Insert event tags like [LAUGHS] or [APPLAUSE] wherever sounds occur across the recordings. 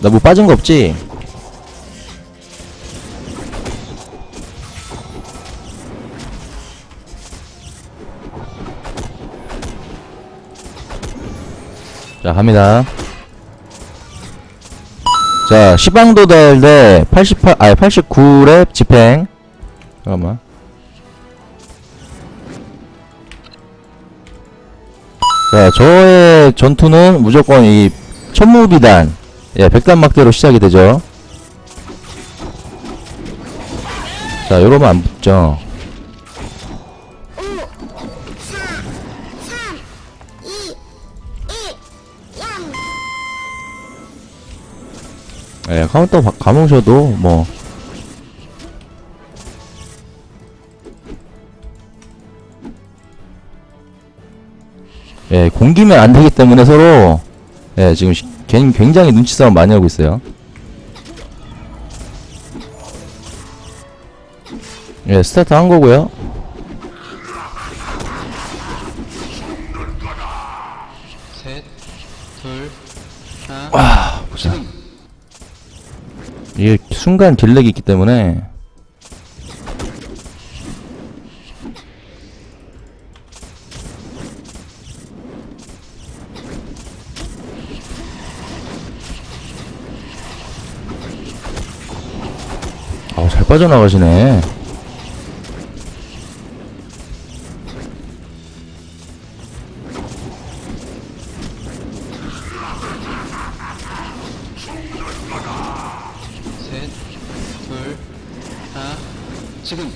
나 뭐 빠진 거 없지? 자, 갑니다. 자, 시방도달 대 88, 아니, 89랩 집행. 잠깐만. 자, 저의 전투는 무조건 이 천무비단, 예, 백단막대로 시작이 되죠. 자, 요러면 안 붙죠. 예, 카운터 바- 감으셔도 뭐 예, 공기면 안 되기 때문에 서로 예, 지금 시- 굉- 굉장히 눈치 싸움 많이 하고 있어요. 예, 스타트 한 거고요. 셋, 둘, 하나. 와, 보자. 이게 순간 딜렉이 있기 때문에 빠져나가시네 셋, 둘, 하나. 지금.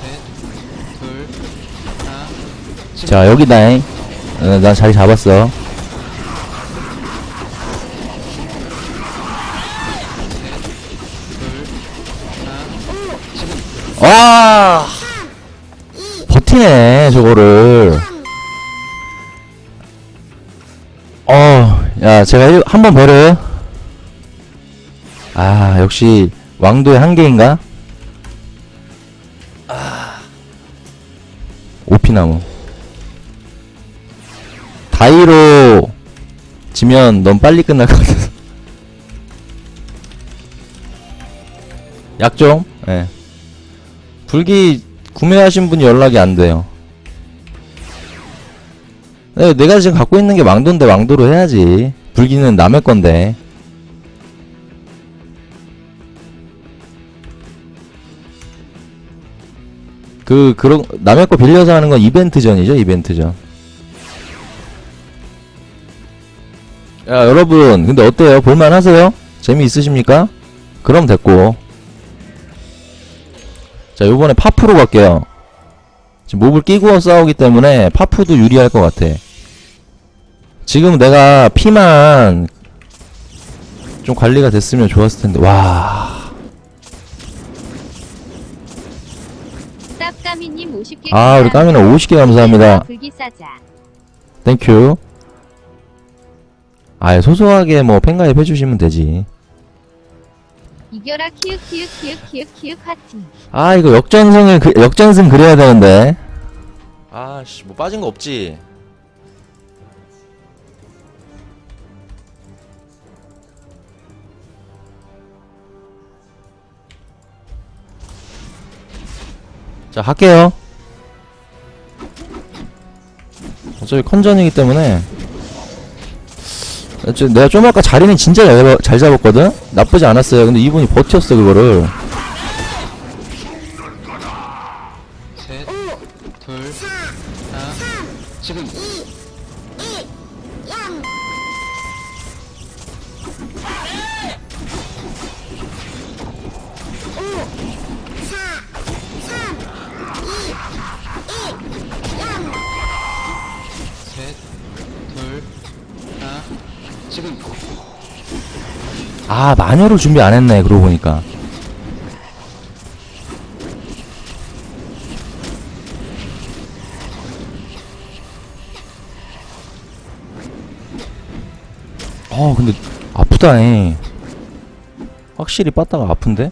셋, 둘, 하나. 지금. 자 여기다잉 어, 난 자리 잡았어. 와! 버티네 저거를. 어 야 제가 한번 베르 아 역시 왕도의 한계인가? 아 오피나무 다이로 지면 넌 빨리 끝날 것 같아서 약좀 예 불기 구매하신 분이 연락이 안 돼요. 네, 내가 지금 갖고 있는 게 왕도인데 왕도로 해야지. 불기는 남의 건데. 그 그런 남의 거 빌려서 하는 건 이벤트전이죠, 이벤트전. 야, 여러분, 근데 어때요? 볼만 하세요? 재미 있으십니까? 그럼 됐고. 자, 요번에 파프로 갈게요. 지금 몹을 끼고 싸우기 때문에 파프도 유리할 것 같아. 지금 내가 피만 좀 관리가 됐으면 좋았을 텐데. 와. 쌉까미님 50개 아, 우리 까미나 50개 감사합니다. 땡큐. 아예 소소하게 뭐 팬가입 해주시면 되지. 이겨라 키읔 키읔 키읔 키읔 키읔 하팅. 아, 이거 역전승을, 그, 역전승 그려야 되는데. 아씨, 뭐 빠진 거 없지. 자, 할게요. 어차피 컨전이기 때문에. 저, 내가 좀 아까 자리는 진짜 잘, 잡- 잘 잡았거든? 나쁘지 않았어요. 근데 이분이 버텼어, 그거를. 셋, 둘, 하나. 지금. 지금. 아, 마녀를 준비 안 했네, 그러고 보니까. 어, 근데, 아프다잉. 확실히 빠따가 아픈데?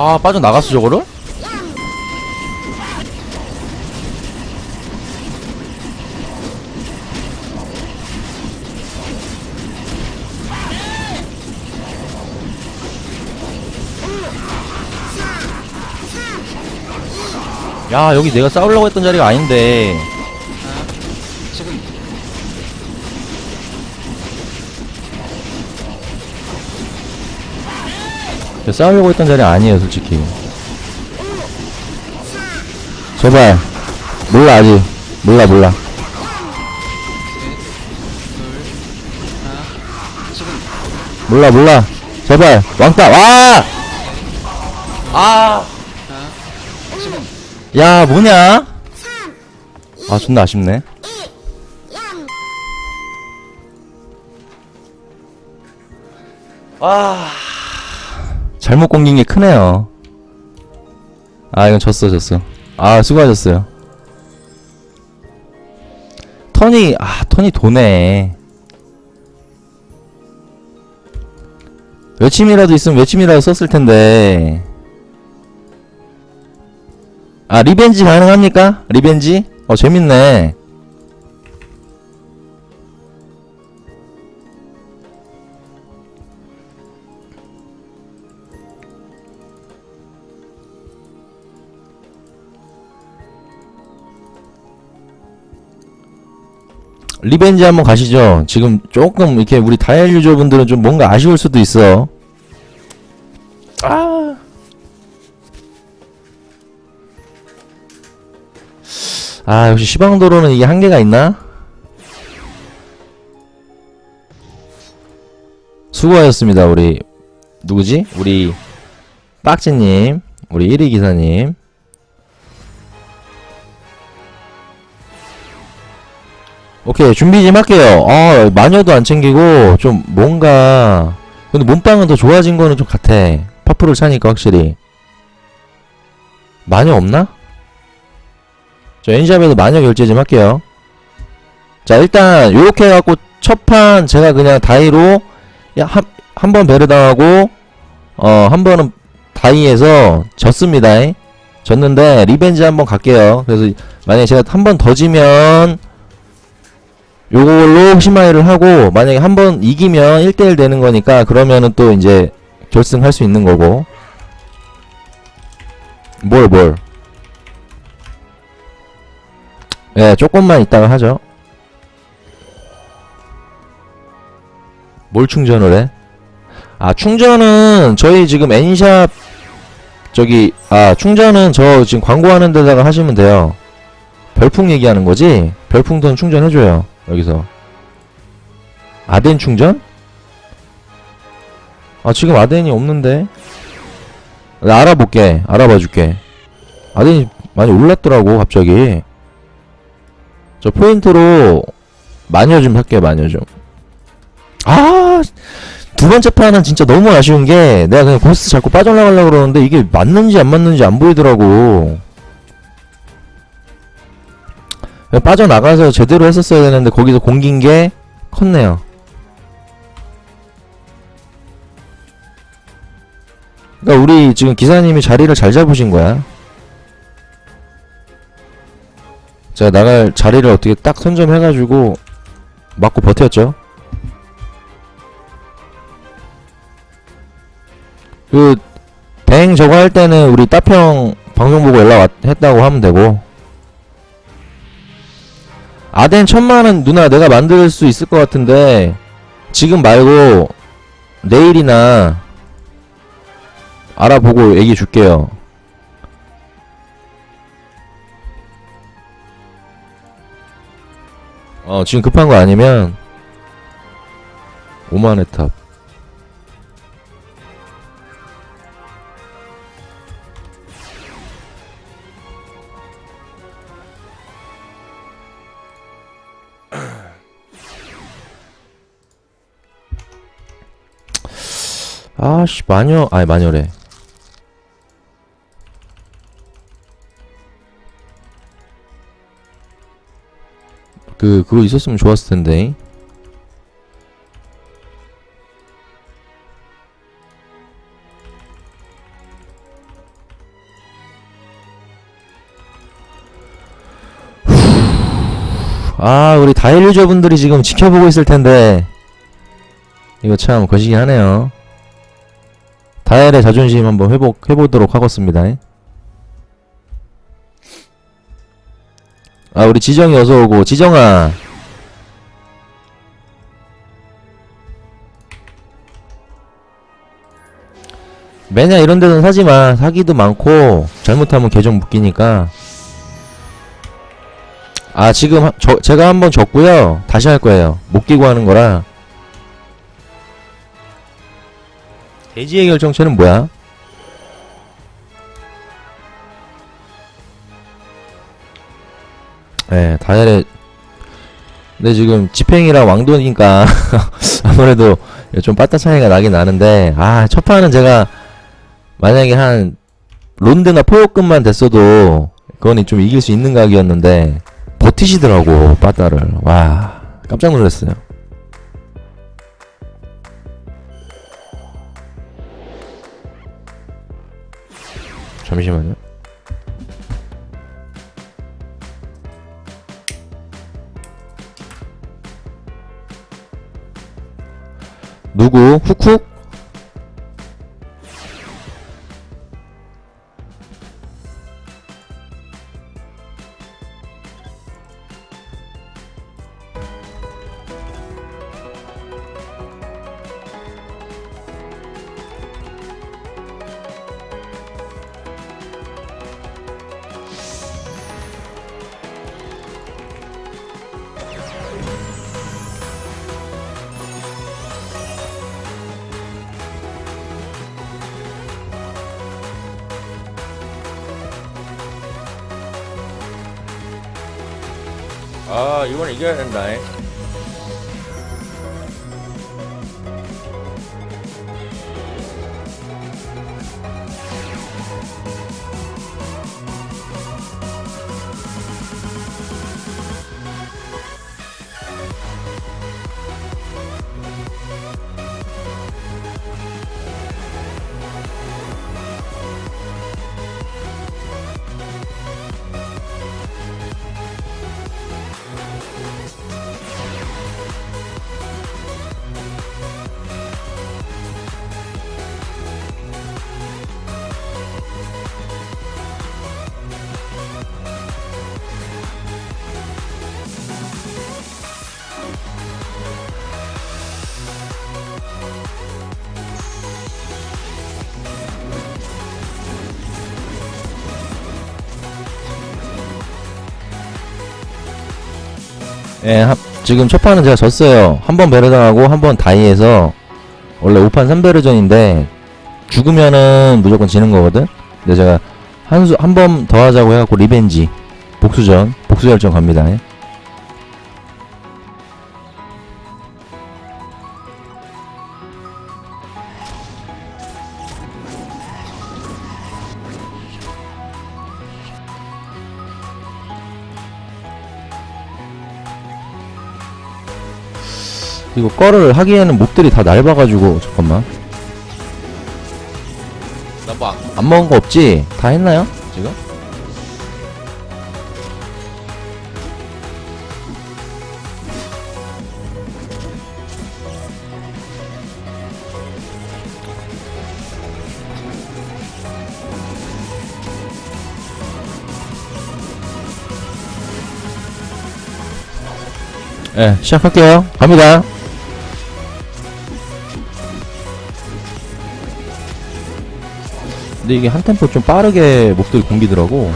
아 빠져나갔어 저거를? 야 여기 내가 싸우려고 했던 자리가 아닌데 자, 지금 내가 싸우려고 했던 자리 아니에요 솔직히. 제발. 몰라 아직. 몰라 몰라. 몰라 몰라. 제발. 왕따 와! 아! 야 뭐냐? 아 존나 아쉽네. 아 잘못 공긴 게 크네요. 아 이건 졌어 졌어. 아 수고하셨어요. 턴이 아 턴이 도네. 외침이라도 있으면 외침이라도 썼을 텐데. 아 리벤지 가능합니까? 리벤지? 어 재밌네 리벤지 한번 가시죠. 지금 조금 이렇게 우리 다이얼 유저분들은 좀 뭔가 아쉬울 수도 있어. 아. 아 역시 시방도로는 이게 한계가 있나? 수고하셨습니다 우리. 누구지? 우리 빡지님 우리 1위 기사님 오케이 준비 좀 할게요 아 마녀도 안 챙기고 좀 뭔가 근데 몸빵은 더 좋아진 거는 좀 같아 파프를 차니까 확실히 마녀 없나? 저 엔샵에도 마녀 결제 좀 할게요. 자 일단 요렇게 해갖고 첫 판 제가 그냥 다이로 한번 배를 당하고 어 한 번은 다이에서 졌습니다. 졌는데 리벤지 한번 갈게요. 그래서 만약에 제가 한 번 더 지면 요걸로 심마이를 하고 만약에 한 번 이기면 1대1 되는 거니까 그러면은 또 이제 결승할 수 있는 거고 뭘 뭘. 예, 조금만 있다가 하죠. 뭘 충전을 해? 아, 충전은 저희 지금 엔샵 저기 아, 충전은 저 지금 광고하는 데다가 하시면 돼요. 별풍 얘기하는 거지? 별풍선 충전해 줘요. 여기서. 아덴 충전? 아, 지금 아덴이 없는데. 나 알아볼게. 알아봐 줄게. 아덴이 많이 올랐더라고, 갑자기. 저 포인트로 마녀 좀 할게요 마녀 좀. 아, 두 번째 판은 진짜 너무 아쉬운 게 내가 그냥 보스 자꾸 빠져나가려고 그러는데 이게 맞는지 안 맞는지 안 보이더라고. 빠져나가서 제대로 했었어야 되는데 거기서 공긴 게 컸네요. 그러니까 우리 지금 기사님이 자리를 잘 잡으신 거야. 제가 나갈 자리를 어떻게 딱 선점해가지고 맞고 버텼죠. 그, 뱅 저거 할 때는 우리 따평 방송 보고 연락 왔, 했다고 하면 되고. 아덴 천만은 누나 내가 만들 수 있을 것 같은데, 지금 말고, 내일이나, 알아보고 얘기 줄게요. 어 지금 급한 거 아니면 5만의 탑 아씨 마녀 아니 마녀래. 그 그거 있었으면 좋았을 텐데. 아 우리 다일 유저분들이 지금 지켜보고 있을 텐데. 이거 참 거시기 하네요. 다일의 자존심 한번 회복, 해보도록 하겠습니다. 아, 우리 지정이 어서 오고, 지정아. 매냐 이런 데는 사지마. 사기도 많고, 잘못하면 계정 묶이니까. 아 지금 하- 저, 제가 한번 졌고요 다시 할 거예요 못 끼고 하는 거라 대지의 결정체는 뭐야? 예 다이얼에 근데 지금 지팽이랑 왕도니까 [LAUGHS] 아무래도 좀 빠따 차이가 나긴 나는데 아 첫 판은 제가 만약에 한 론드나 포효급만 됐어도 그거는 좀 이길 수 있는 각이었는데 버티시더라고 빠따를. 와 깜짝 놀랐어요 잠시만요. 누구? 훅훅 아 이건 이겨야 된다 예, 하- 지금 첫 판은 제가 졌어요. 한 번 베르당하고 한 번 다이해서 원래 5판 3베르전인데 죽으면은 무조건 지는 거거든. 근데 제가 한 수 한 번 더 하자고 해갖고 리벤지 복수전 복수 결정 갑니다. 예. 이거 꺼를 하기에는 몹들이 다 낡아가지고 잠깐만 나뭐 안 먹은 거 없지? 다 했나요? 지금? 예, 시작할게요. 갑니다. 근데 이게 한 템포 좀 빠르게 목소리 공기더라고.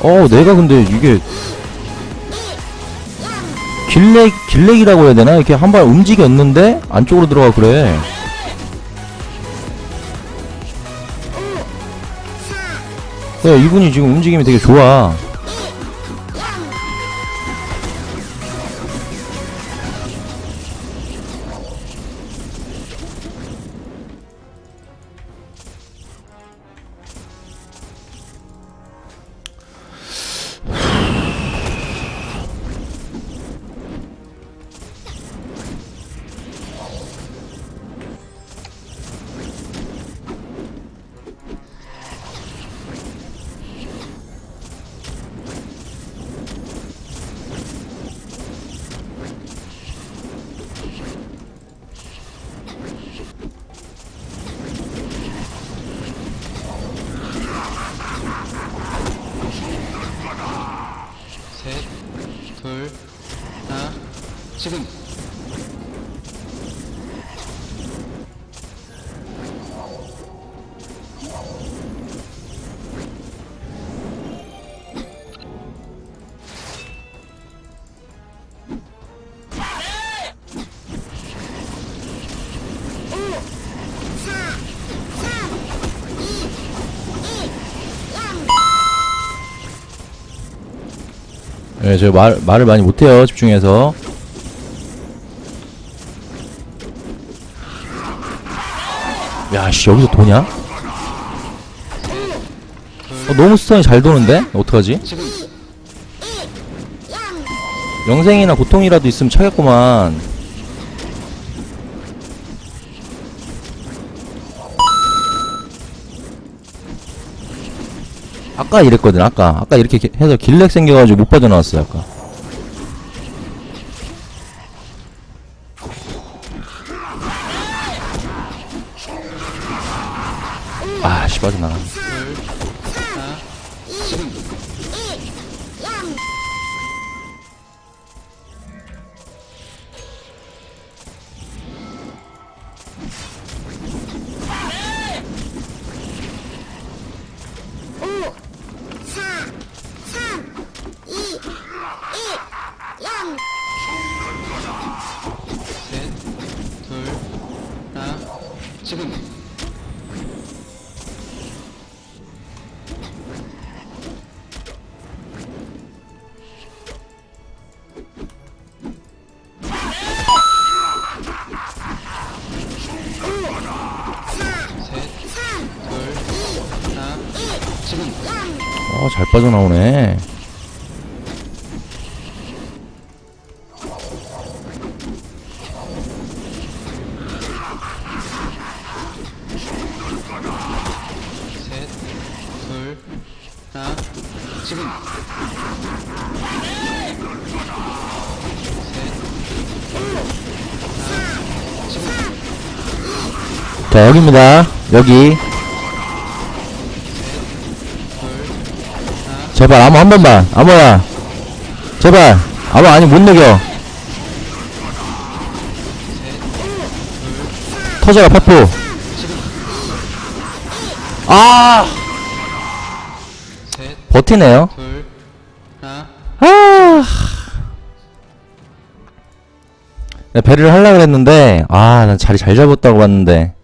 어, 내가 근데 이게 길렉 길렉이라고 해야 되나? 이렇게 한 발 움직였는데 안쪽으로 들어가 그래. 네, 이분이 지금 움직임이 되게 좋아. 예, 저 말, 말을 많이 못해요, 집중해서. 야, 씨, 여기서 도냐? 어, 너무 스턴이 잘 도는데? 어떡하지? 영생이나 고통이라도 있으면 차겠구만. 아까 이랬거든, 아까. 아까 이렇게 기- 해서 길렉 생겨가지고 못 빠져나왔어요, 아까. 아, 씨, 빠져나가. 지 빠져나오네. 셋, 둘, 하나, 지금 자, 여기입니다. 여기. 제발, 아무 한 번만. 아무야. 제발. 아무 아니, 못 녹여. 터져라, 파프. 아! 셋, 버티네요. 아. 네, 배를 하려고 그랬는데, 아, 난 자리 잘 잡았다고 봤는데.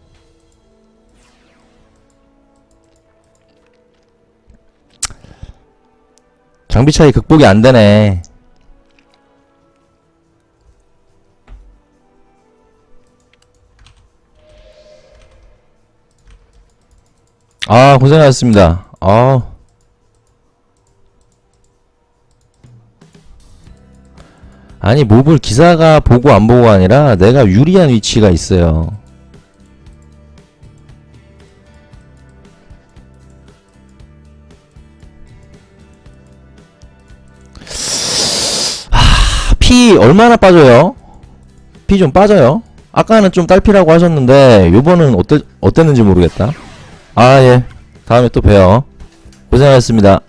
장비 차이 극복이 안 되네. 아, 고생하셨습니다. 아. 아니 몹을 기사가 보고 안 보고 아니라 내가 유리한 위치가 있어요. 피 얼마나 빠져요? 피 좀 빠져요. 아까는 좀 딸피라고 하셨는데 요번은 어때 어땠는지 모르겠다. 아 예. 다음에 또 봬요. 고생하셨습니다.